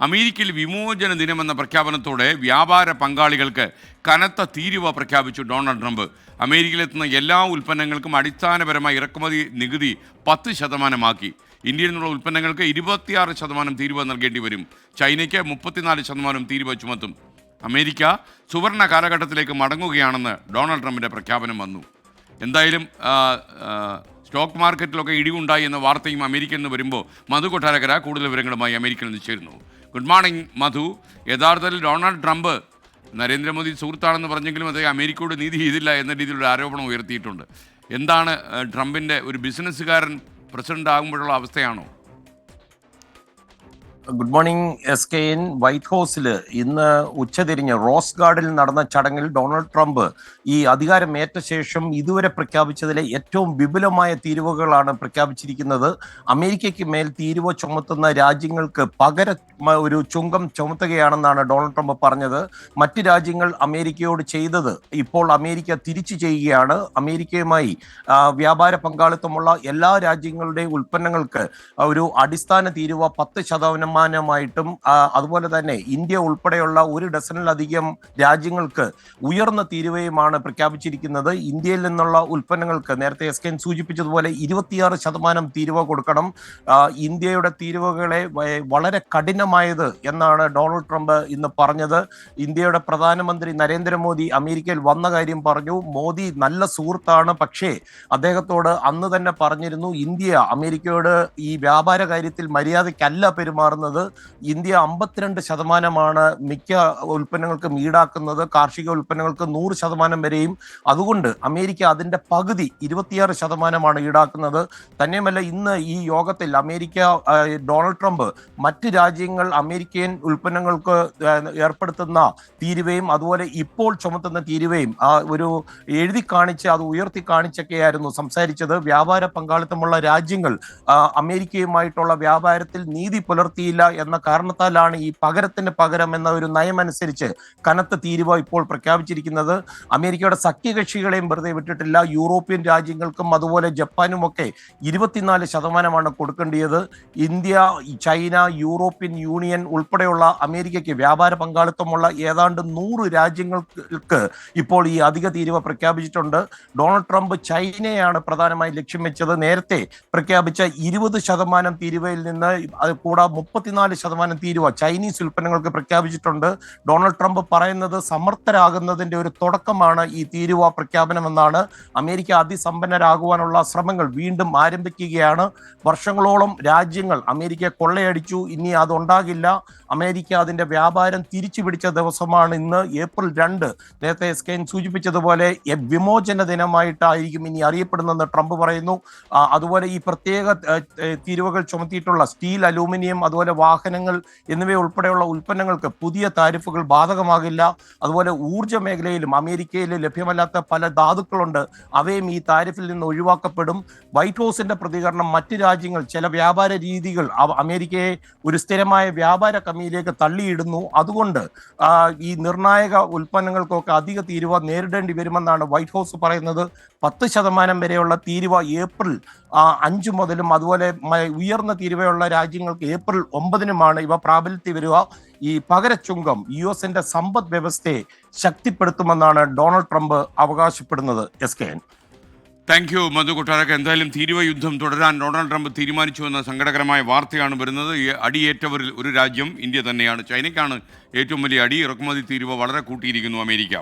അമേരിക്കയിൽ വിമോചന ദിനമെന്ന പ്രഖ്യാപനത്തോടെ വ്യാപാര പങ്കാളികൾക്ക് കനത്ത തീരുവ പ്രഖ്യാപിച്ചു ഡൊണാൾഡ് ട്രംപ്. അമേരിക്കയിലെത്തുന്ന എല്ലാ ഉൽപ്പന്നങ്ങൾക്കും അടിസ്ഥാനപരമായി ഇറക്കുമതി നികുതി പത്ത് ശതമാനമാക്കി. ഇന്ത്യയിൽ നിന്നുള്ള ഉൽപ്പന്നങ്ങൾക്ക് ഇരുപത്തിയാറ് ശതമാനം തീരുവ നൽകേണ്ടി വരും. ചൈനയ്ക്ക് മുപ്പത്തിനാല് ശതമാനം തീരുവ ചുമത്തും. അമേരിക്ക സുവർണ കാലഘട്ടത്തിലേക്ക് മടങ്ങുകയാണെന്ന് ഡൊണാൾഡ് ട്രംപിന്റെ പ്രഖ്യാപനം വന്നു. എന്തായാലും സ്റ്റോക്ക് മാർക്കറ്റിലൊക്കെ ഇടിവുണ്ടായി എന്ന വാർത്തയും അമേരിക്കയിൽ നിന്ന് വരുമ്പോൾ മധു കൊട്ടാരക്കര കൂടുതൽ വിവരങ്ങളുമായി അമേരിക്കയിൽ നിന്ന് ചേരുന്നു. Good morning Madhu. യഥാർത്ഥത്തിൽ ഡൊണാൾഡ് ട്രംപ് നരേന്ദ്രമോദി സുഹൃത്താണെന്ന് പറഞ്ഞെങ്കിലും അദ്ദേഹം അമേരിക്കയോട് നീതി ചെയ്തില്ല എന്ന രീതിയിലുള്ള ആരോപണം ഉയർത്തിയിട്ടുണ്ട്. എന്താണ് ട്രംപിന്റെ ഒരു ബിസിനസ്സുകാരൻ പ്രസിഡന്റ് ആകുമ്പോഴുള്ള അവസ്ഥയാണോ? Good morning S K N white ഹൗസിൽ ഇന്ന് ഉച്ചതിരിഞ്ഞ് റോസ് ഗാർഡിൽ നടന്ന ചടങ്ങിൽ ഡൊണാൾഡ് ട്രംപ് ഈ അധികാരമേറ്റ ശേഷം ഇതുവരെ പ്രഖ്യാപിച്ചതിലെ ഏറ്റവും വിപുലമായ തീരുവകളാണ് പ്രഖ്യാപിച്ചിരിക്കുന്നത്. അമേരിക്കയ്ക്ക് മേൽ തീരുവ ചുമത്തുന്ന രാജ്യങ്ങൾക്ക് പകര ഒരു ചുങ്കം ചുമത്തുകയാണെന്നാണ് ഡൊണാൾഡ് ട്രംപ് പറഞ്ഞത്. മറ്റ് രാജ്യങ്ങൾ അമേരിക്കയോട് ചെയ്തത് ഇപ്പോൾ അമേരിക്ക തിരിച്ചു ചെയ്യുകയാണ്. അമേരിക്കയുമായി വ്യാപാര പങ്കാളിത്തമുള്ള എല്ലാ രാജ്യങ്ങളുടെയും ഉൽപ്പന്നങ്ങൾക്ക് ഒരു അടിസ്ഥാന തീരുവ പത്ത് ശതമാനമായിട്ടും ആ, അതുപോലെ തന്നെ ഇന്ത്യ ഉൾപ്പെടെയുള്ള ഒരു ഡസനിലധികം രാജ്യങ്ങൾക്ക് ഉയർന്ന തീരുവയുമാണ് പ്രഖ്യാപിച്ചിരിക്കുന്നത്. ഇന്ത്യയിൽ നിന്നുള്ള ഉൽപ്പന്നങ്ങൾക്ക് നേരത്തെ എസ് കെൻ സൂചിപ്പിച്ചതുപോലെ ഇരുപത്തിയാറ് ശതമാനം തീരുവ കൊടുക്കണം. ഇന്ത്യയുടെ തീരുവകളെ വളരെ കഠിനമായത് എന്നാണ് ഡൊണാൾഡ് ട്രംപ് ഇന്ന് പറഞ്ഞത്. ഇന്ത്യയുടെ പ്രധാനമന്ത്രി നരേന്ദ്രമോദി അമേരിക്കയിൽ വന്ന കാര്യം പറഞ്ഞു. മോദി നല്ല സുഹൃത്താണ് പക്ഷേ അദ്ദേഹത്തോട് അന്ന് തന്നെ പറഞ്ഞിരുന്നു ഇന്ത്യ അമേരിക്കയോട് ഈ വ്യാപാര കാര്യത്തിൽ മര്യാദയ്ക്കല്ല പെരുമാറുന്നത് ഇന്ത്യ അമ്പത്തിരണ്ട് ശതമാനമാണ് മിക്ക ഉൽപ്പന്നങ്ങൾക്കും ഈടാക്കുന്നത് കാർഷിക ഉൽപ്പന്നങ്ങൾക്ക് നൂറ് ശതമാനം വരെയും. അതുകൊണ്ട് അമേരിക്ക അതിന്റെ പകുതി ഇരുപത്തിയാറ് ശതമാനമാണ് ഈടാക്കുന്നത്. തന്നെയുമല്ല ഇന്ന് ഈ യോഗത്തിൽ അമേരിക്ക ഡൊണാൾഡ് ട്രംപ് മറ്റ് രാജ്യങ്ങൾ അമേരിക്കൻ ഉൽപ്പന്നങ്ങൾക്ക് ഏർപ്പെടുത്തുന്ന തീരുവയും അതുപോലെ ഇപ്പോൾ ചുമത്തുന്ന തീരുവയും ഒരു എഴുതി കാണിച്ച് അത് ഉയർത്തി കാണിച്ചൊക്കെയായിരുന്നു സംസാരിച്ചത്. വ്യാപാര പങ്കാളിത്തമുള്ള രാജ്യങ്ങൾ അമേരിക്കയുമായിട്ടുള്ള വ്യാപാരത്തിൽ നീതി പുലർത്തിയില്ല എന്ന കാരണത്താലാണ് ഈ പകരത്തിന് പകരം എന്ന ഒരു നയമനുസരിച്ച് കനത്ത തീരുവ ഇപ്പോൾ പ്രഖ്യാപിച്ചിരിക്കുന്നത്. അമേരിക്കയുടെ സഖ്യകക്ഷികളെയും വെറുതെ വിട്ടിട്ടില്ല. യൂറോപ്യൻ രാജ്യങ്ങൾക്കും അതുപോലെ ജപ്പാനും ഒക്കെ ഇരുപത്തിനാല് ശതമാനമാണ് കൊടുക്കേണ്ടത് ഇന്ത്യ ചൈന യൂറോപ്യൻ യൂണിയൻ ഉൾപ്പെടെയുള്ള അമേരിക്കയ്ക്ക് വ്യാപാര പങ്കാളിത്തമുള്ള ഏതാണ്ട് നൂറ് രാജ്യങ്ങൾക്ക് ഇപ്പോൾ ഈ അധിക തീരുവ പ്രഖ്യാപിച്ചിട്ടുണ്ട്. ഡൊണാൾഡ് ട്രംപ് ചൈനയാണ് പ്രധാനമായും ലക്ഷ്യം വെച്ചത്. നേരത്തെ പ്രഖ്യാപിച്ച ഇരുപത് ശതമാനം തീരുവയിൽ നിന്ന് കൂടാ കൂടാതെ മുപ്പത്തിനാല് ശതമാനം തീരുവ ചൈനീസ് ഉൽപ്പന്നങ്ങൾക്ക് പ്രഖ്യാപിച്ചിട്ടുണ്ട്. ഡൊണാൾഡ് ട്രംപ് പറയുന്നത് സമർത്ഥരാകുന്നതിന്റെ ഒരു തുടക്കമാണ് ഈ തീരുവ പ്രഖ്യാപനമെന്നാണ്. അമേരിക്ക അതിസമ്പന്നരാകുവാനുള്ള ശ്രമങ്ങൾ വീണ്ടും ആരംഭിക്കുകയാണ്. വർഷങ്ങളോളം രാജ്യങ്ങൾ അമേരിക്ക കൊള്ളയടിച്ചു. ഇനി അതുണ്ടാകില്ല. അമേരിക്ക അതിന്റെ വ്യാപാരം തിരിച്ചു പിടിച്ച ദിവസമാണ് ഇന്ന് ഏപ്രിൽ രണ്ട്. നേരത്തെ എസ് കെൻ സൂചിപ്പിച്ചതുപോലെ വിമോചന ദിനമായിട്ടായിരിക്കും ഇനി അറിയപ്പെടുന്നതെന്ന് ട്രംപ് പറയുന്നു. അതുപോലെ ഈ പ്രത്യേക തീരുവകൾ ചുമത്തിയിട്ടുള്ള സ്റ്റീൽ അലൂമിനിയം അതുപോലെ വാഹനങ്ങൾ എന്നിവ ഉൾപ്പെടെയുള്ള ഉൽപ്പന്നങ്ങൾക്ക് പുതിയ താരിഫുകൾ ബാധകമാകില്ല. അതുപോലെ ഊർജ മേഖലയിലും അമേരിക്കയിൽ ലഭ്യമല്ലാത്ത പല ധാതുക്കളുണ്ട്. അവയും ഈ താരിഫിൽ നിന്ന് ഒഴിവാക്കപ്പെടും. വൈറ്റ് ഹൗസിന്റെ പ്രതികരണം മറ്റ് രാജ്യങ്ങൾ ചില വ്യാപാര രീതികൾ അമേരിക്കയെ ഒരു സ്ഥിരമായ വ്യാപാര കമ്മിയിലേക്ക് തള്ളിയിടുന്നു. അതുകൊണ്ട് ഈ നിർണായക ഉൽപ്പന്നങ്ങൾക്കൊക്കെ അധിക തീരുവ നേരിടേണ്ടി വരുമെന്നാണ് വൈറ്റ് ഹൗസ് പറയുന്നത്. പത്ത് ശതമാനം വരെയുള്ള തീരുവ ഏപ്രിൽ അഞ്ച് മുതലും അതുപോലെ ഉയർന്ന തീരുവയുള്ള രാജ്യങ്ങൾക്ക് ഏപ്രിൽ ഒമ്പതിനുമാണ് ഇവ പ്രാബല്യത്തിൽ വരിക. ഈ പകരച്ചുങ്കം യു എസിന്റെ സമ്പദ് വ്യവസ്ഥയെ ശക്തിപ്പെടുത്തുമെന്നാണ് ഡൊണാൾഡ് ട്രംപ് അവകാശപ്പെടുന്നത്. S K N. Thank you Madhu കൊട്ടാരക്ക് എന്തായാലും തീരുവ യുദ്ധം തുടരാൻ ഡൊണാൾഡ് ട്രംപ് തീരുമാനിച്ചു എന്ന സങ്കടകരമായ വാർത്തയാണ് വരുന്നത്. ഈ അടിയേറ്റവരിൽ ഒരു രാജ്യം ഇന്ത്യ തന്നെയാണ്. ചൈനയ്ക്കാണ് ഏറ്റവും വലിയ അടി. ഇറക്കുമതി തീരുവ വളരെ കൂട്ടിയിരിക്കുന്നു അമേരിക്ക.